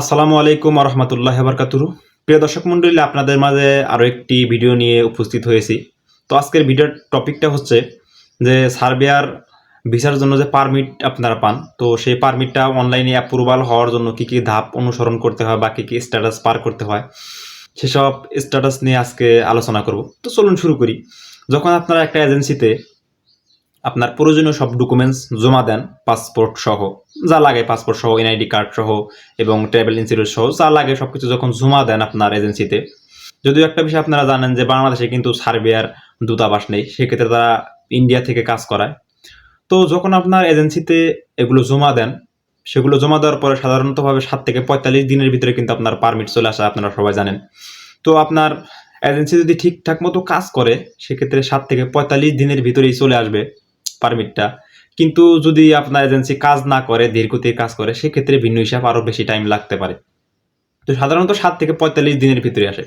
আসসালামু আলাইকুম রহমতুল্লাহ বারকাতুরু প্রিয় দর্শক মণ্ডলী, আপনাদের মাঝে আরও একটি ভিডিও নিয়ে উপস্থিত হয়েছি। তো আজকের ভিডিওর টপিকটা হচ্ছে যে সার্বিয়ার ভিসার জন্য যে পারমিট আপনারা পান, তো সেই পারমিটটা অনলাইনে অ্যাপ্রুভাল হওয়ার জন্য কী কী ধাপ অনুসরণ করতে হয় বা কী কী স্ট্যাটাস পার করতে হয়, সেসব স্ট্যাটাস নিয়ে আজকে আলোচনা করব। তো চলুন শুরু করি। যখন আপনারা একটা এজেন্সিতে আপনার প্রয়োজনীয় সব ডকুমেন্টস জমা দেন পাসপোর্ট সহ, যা লাগে পাসপোর্ট সহ এনআইডি কার্ড সহ এবং ট্রাভেল ইন্স্যুরেন্স সহ, যা লাগে সব কিছু যখন জমা দেন আপনার এজেন্সিতে যদিও একটা বিষয় আপনারা জানেন যে বাংলাদেশে কিন্তু সার্বিয়ার দূতাবাস নেই, সেক্ষেত্রে তারা ইন্ডিয়া থেকে কাজ করায়। তো যখন আপনার এজেন্সিতে এগুলো জমা দেন, সেগুলো জমা দেওয়ার পরে সাধারণতভাবে সাত থেকে পঁয়তাল্লিশ দিনের ভিতরে কিন্তু আপনার পারমিট চলে আসে, আপনারা সবাই জানেন। তো আপনার এজেন্সি যদি ঠিকঠাক মতো কাজ করে, সেক্ষেত্রে সাত থেকে পঁয়তাল্লিশ দিনের ভিতরেই চলে আসবে। পারমিটটা কিন্তু যদি আপনার এজেন্সি কাজ না করে ধীরগতির কাজ করে, সেক্ষেত্রে ভিন্ন হিসাব আরও বেশি টাইম লাগতে পারে। তো সাধারণত সাত থেকে পঁয়তাল্লিশ দিনের ভিতরে আসে।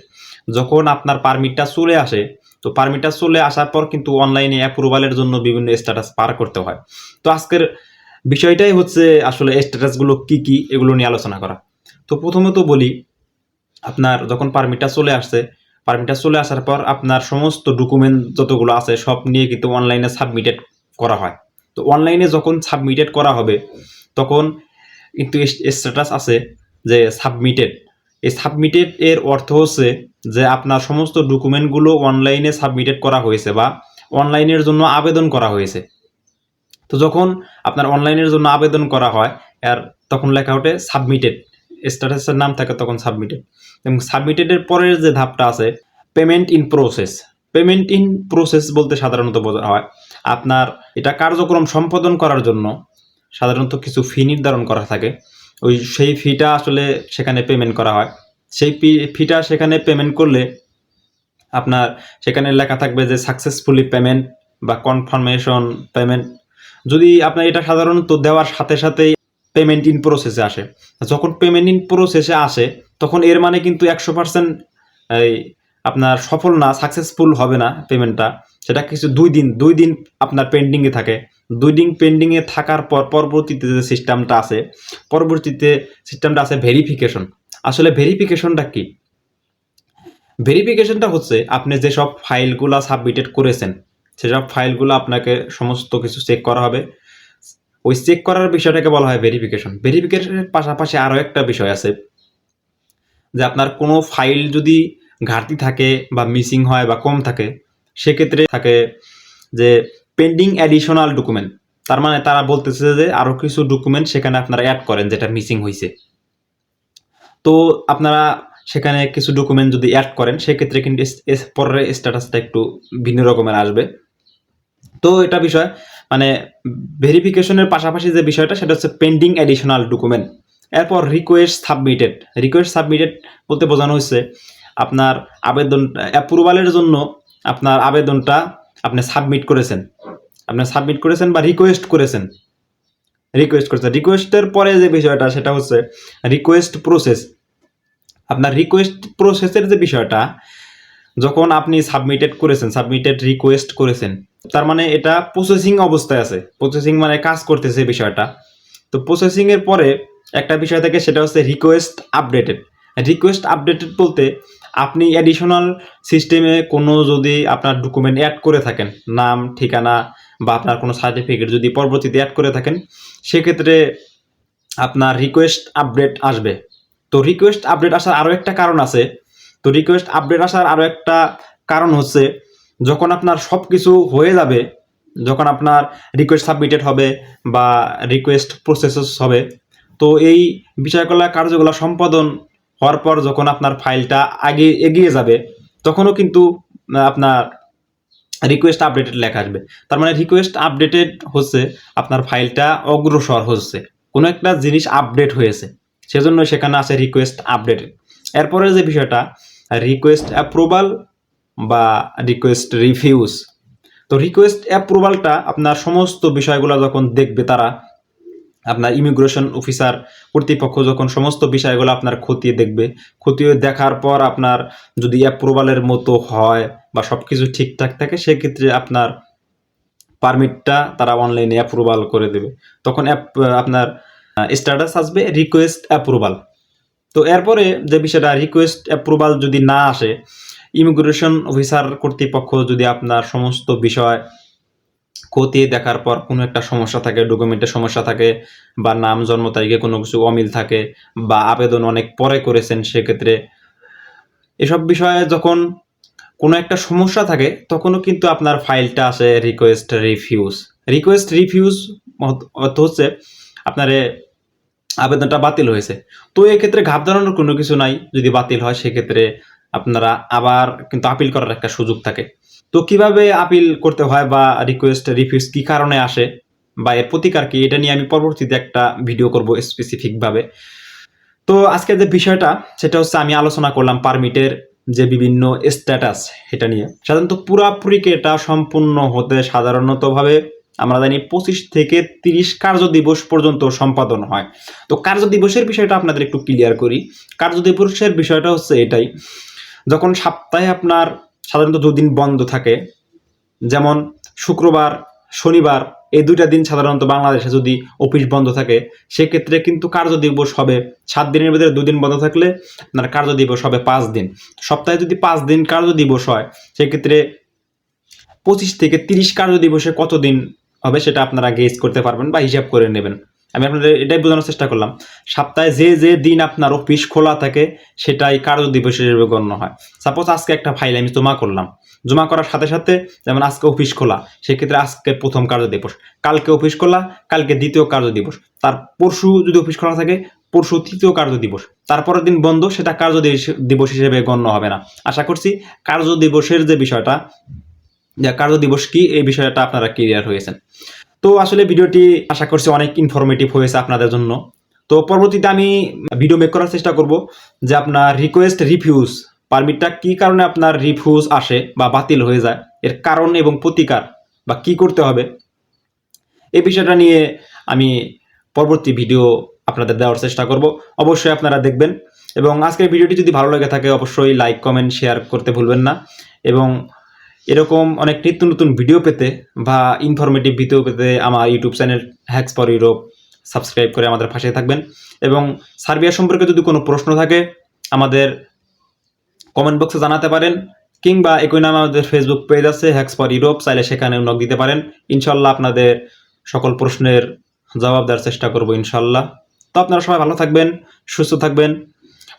যখন আপনার পারমিটটা চলে আসে, তো পারমিটটা চলে আসার পর কিন্তু অনলাইনে অ্যাপ্রুভালের জন্য বিভিন্ন স্ট্যাটাস পার করতে হয়। তো আজকের বিষয়টাই হচ্ছে আসলে স্ট্যাটাসগুলো কি কি, এগুলো নিয়ে আলোচনা করা। তো প্রথমত বলি, আপনার যখন পারমিটটা চলে আসছে পারমিটটা চলে আসার পর আপনার সমস্ত ডকুমেন্ট যতগুলো আছে, সব নিয়ে কিন্তু অনলাইনে সাবমিটেড করা হয়। তো অনলাইনে যখন সাবমিটেড করা হবে, তখন কিন্তু স্ট্যাটাস আছে যে সাবমিটেড এই সাবমিটেড এর অর্থ হচ্ছে যে আপনার সমস্ত ডকুমেন্টগুলো অনলাইনে সাবমিটেড করা হয়েছে বা অনলাইনের জন্য আবেদন করা হয়েছে। তো যখন আপনার অনলাইনের জন্য আবেদন করা হয়, আর তখন লেখা ওঠে সাবমিটেড স্ট্যাটাসের নাম থাকে তখন সাবমিটেড এবং সাবমিটেডের পরের যে ধাপটা আছে payment in process payment in process বলতে সাধারণত বোঝা হয় আপনার এটা কার্যক্রম সম্পাদন করার জন্য সাধারণত কিছু ফি নির্ধারণ করা থাকে। ওই সেই ফিটা আসলে সেখানে পেমেন্ট করা হয়। সেই ফিটা সেখানে পেমেন্ট করলে আপনার সেখানে লেখা থাকবে যে সাকসেসফুলি পেমেন্ট বা কনফার্মেশন পেমেন্ট যদি আপনার এটা সাধারণত দেওয়ার সাথে সাথেই পেমেন্ট ইন প্রসেসে আসে। যখন পেমেন্ট ইন প্রসেসে আসে, তখন এর মানে কিন্তু একশো পার্সেন্ট এই আপনার সফল না সাকসেসফুল হবে না পেমেন্টটা সেটা কিছু দুই দিন দুই দিন আপনার পেন্ডিংয়ে থাকে। দুই দিন পেন্ডিংয়ে থাকার পর পরবর্তীতে যে সিস্টেমটা আছে, পরবর্তীতে সিস্টেমটা আছে ভেরিফিকেশন আসলে ভেরিফিকেশনটা কি? ভেরিফিকেশনটা হচ্ছে আপনি যেসব ফাইলগুলো সাবমিটেড করেছেন, সেসব ফাইলগুলো আপনাকে সমস্ত কিছু চেক করা হবে। ওই চেক করার বিষয়টাকে বলা হয় ভেরিফিকেশন ভেরিফিকেশনের পাশাপাশি আরও একটা বিষয় আছে, যে আপনার কোনো ফাইল যদি ঘাটতি থাকে বা মিসিং হয় বা কম থাকে সেক্ষেত্রে থাকে যে পেন্ডিং অ্যাডিশনাল ডকুমেন্ট তার মানে তারা বলতেছে যে আরও কিছু ডকুমেন্ট সেখানে আপনারা অ্যাড করেন যেটা মিসিং হয়েছে তো আপনারা সেখানে কিছু ডকুমেন্ট যদি অ্যাড করেন, সেক্ষেত্রে কিন্তু পরের স্ট্যাটাসটা একটু ভিন্ন রকমের আসবে। তো এটা বিষয় মানে ভেরিফিকেশনের পাশাপাশি যে বিষয়টা, সেটা হচ্ছে পেন্ডিং অ্যাডিশনাল ডকুমেন্ট এরপর রিকোয়েস্ট সাবমিটেড রিকোয়েস্ট সাবমিটেড বলতে বোঝানো হচ্ছে আপনার আবেদন অ্যাপ্রুভালের জন্য আপনার আবেদনটা আপনি সাবমিট করেছেন। আপনি সাবমিট করেছেন বা রিকোয়েস্ট করেছেন। রিকোয়েস্ট করেছেন। রিকোয়েস্টের পরে যে বিষয়টা, সেটা হচ্ছে রিকোয়েস্ট প্রসেস আপনার রিকোয়েস্ট প্রসেসের যে বিষয়টা, যখন আপনি সাবমিটেড করেছেন সাবমিটেড রিকোয়েস্ট করেছেন, তার মানে এটা প্রসেসিং অবস্থায় আছে। প্রসেসিং মানে কাজ করতেছে বিষয়টা। তো প্রসেসিংয়ের পরে একটা বিষয় থাকে, সেটা হচ্ছে রিকোয়েস্ট আপডেটেড রিকোয়েস্ট আপডেটেড বলতে আপনি অ্যাডিশনাল সিস্টেমে কোনো যদি আপনার ডকুমেন্ট অ্যাড করে থাকেন, নাম, ঠিকানা বা আপনার কোনো সার্টিফিকেট যদি পরবর্তীতে অ্যাড করে থাকেন, সেক্ষেত্রে আপনার রিকোয়েস্ট আপডেট আসবে। তো রিকোয়েস্ট আপডেট আসার আরও একটা কারণ আছে। তো রিকোয়েস্ট আপডেট আসার আরও একটা কারণ হচ্ছে, যখন আপনার সব কিছু হয়ে যাবে, যখন আপনার রিকোয়েস্ট সাবমিটেড হবে বা রিকোয়েস্ট প্রসেসেস হবে, তো এই বিষয়গুলো কার্যগুলো সম্পাদন হওয়ার পর যখন আপনার ফাইলটা আগে এগিয়ে যাবে, তখনও কিন্তু আপনার রিকোয়েস্ট আপডেটেড লেখা আসবে। তার মানে রিকোয়েস্ট আপডেটেড হচ্ছে, আপনার ফাইলটা অগ্রসর হচ্ছে। কোনো একটা জিনিস আপডেট হয়েছে, সেজন্য সেখানে আছে রিকোয়েস্ট আপডেটেড এরপরে যে বিষয়টা রিকোয়েস্ট অ্যাপ্রুভাল বা রিকোয়েস্ট রিফিউজ তো রিকোয়েস্ট অ্যাপ্রুভালটা আপনার সমস্ত বিষয়গুলো যখন দেখবে তারা আপনার ইমিগ্রেশন অফিসার কর্তৃপক্ষ যখন সমস্ত বিষয়গুলো আপনার খতিয়ে দেখবে, খতিয়ে দেখার পর আপনার যদি অ্যাপ্রুভালের মতো হয় বা সব কিছু ঠিকঠাক থাকে, সেক্ষেত্রে আপনার পারমিটটা তারা অনলাইনে অ্যাপ্রুভাল করে দেবে। তখন আপনার স্ট্যাটাস আসবে রিকোয়েস্ট অ্যাপ্রুভাল তো এরপরে যে বিষয়টা রিকোয়েস্ট অ্যাপ্রুভাল যদি না আসে ইমিগ্রেশন অফিসার কর্তৃপক্ষ যদি আপনার সমস্ত বিষয় খতিয়ে দেখার পর কোনো একটা সমস্যা থাকে, ডকুমেন্টের সমস্যা থাকে বা নাম, জন্ম তারিখে কোনো কিছু অমিল থাকে বা আবেদন অনেক পরে করেছেন সেক্ষেত্রে, এসব বিষয়ে যখন কোনো একটা সমস্যা থাকে তখনও কিন্তু আপনার ফাইলটা আসে রিকোয়েস্ট রিফিউজ রিকোয়েস্ট রিফিউজ অর্থ হচ্ছে আপনার আবেদনটা বাতিল হয়েছে। তো এক্ষেত্রে ঘাবড়ানোর কোনো কিছু নাই, যদি বাতিল হয় সেক্ষেত্রে আপনারা আবার কিন্তু আপিল করার একটা সুযোগ থাকে। তো কীভাবে আপিল করতে হয় বা রিকোয়েস্ট রিফিউজ কি কারণে আসে বা এর প্রতিকার কি, এটা নিয়ে আমি পরবর্তীতে একটা ভিডিও করব স্পেসিফিকভাবে তো আজকে যে বিষয়টা, সেটা হচ্ছে আমি আলোচনা করলাম পারমিটের যে বিভিন্ন স্ট্যাটাস এটা নিয়ে। সাধারণত পুরাপুরিকে এটা সম্পূর্ণ হতে সাধারণতভাবে আমরা জানি পঁচিশ থেকে তিরিশ কার্য দিবস পর্যন্ত সম্পাদন হয়। তো কার্য দিবসের বিষয়টা আপনাদের একটু ক্লিয়ার করি। কার্য দিবসের বিষয়টা হচ্ছে এটাই। যখন সপ্তাহে আপনার সাধারণত দুদিন বন্ধ থাকে। যেমন শুক্রবার, শনিবার, এই দুইটা দিন সাধারণত বাংলাদেশে যদি অফিস বন্ধ থাকে, সেক্ষেত্রে কিন্তু কার্য দিবস হবে সাত দিনের ভিতরে দুদিন বন্ধ থাকলে আপনার কার্য দিবস হবে পাঁচ দিন। সপ্তাহে যদি পাঁচ দিন কার্য দিবস হয়, সেক্ষেত্রে পঁচিশ থেকে তিরিশ কার্য দিবসে কত দিন হবে সেটা আপনারা গেজ করতে পারবেন বা হিসাব করে নেবেন। আমি আপনাদের এটাই বোঝানোর চেষ্টা করলাম। সপ্তাহে যে যে দিন আপনার অফিস খোলা থাকে, সেটাই কার্য দিবস হিসেবে গণ্য হয়। সাপোজ আজকে একটা ফাইল আমি জমা করলাম। জমা করার সাথে সাথে যেমন আজকে অফিস খোলা, সেক্ষেত্রে আজকে প্রথম কার্য দিবস কালকে অফিস খোলা, কালকে দ্বিতীয় কার্য দিবস তার পরশু যদি অফিস খোলা থাকে, পরশু তৃতীয় কার্য দিবস তারপরের দিন বন্ধ, সেটা কার্য দিবস- হিসেবে গণ্য হবে না। আশা করছি কার্য দিবসের যে বিষয়টা, যে কার্য দিবস কি, এই বিষয়টা আপনারা ক্লিয়ার হয়েছেন। তো আসলে ভিডিওটি আশা করছি অনেক ইনফরমেটিভ হয়েছে আপনাদের জন্য। তো পরবর্তীতে আমি ভিডিও মেক করার চেষ্টা করব যে আপনার রিকোয়েস্ট রিফিউজ পারমিটটা কি কারণে আপনার রিফিউজ আসে বা বাতিল হয়ে যায়, এর কারণ এবং প্রতিকার বা কি করতে হবে, এই বিষয়টা নিয়ে আমি পরবর্তী ভিডিও আপনাদের দেওয়ার চেষ্টা করব। অবশ্যই আপনারা দেখবেন এবং আজকের ভিডিওটি যদি ভালো লেগে থাকে অবশ্যই লাইক কমেন্ট শেয়ার করতে ভুলবেন না। এবং এরকম অনেক নিত্য নতুন ভিডিও পেতে বা ইনফরমেটিভ ভিডিও পেতে আমার YouTube channel hacks for Europe subscribe করে আমাদের পাশে থাকবেন। এবং সার্বিয়া সম্পর্কে যদি কোনো প্রশ্ন থাকে, আমাদের কমেন্ট বক্সে জানাতে পারেন, কিংবা একই নামে আমাদের ফেসবুক পেজ আছে হ্যাক্স ফর ইউরোপ চাইলে সেখানে নক দিতে পারেন। ইনশাল্লাহ আপনাদের সকল প্রশ্নের জবাব দেওয়ার চেষ্টা করব ইনশাল্লাহ। তো আপনারা সবাই ভালো থাকবেন, সুস্থ থাকবেন।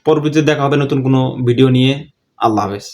পরবর্তীতে দেখা হবে নতুন কোনো ভিডিও নিয়ে। আল্লাহ হাফেজ।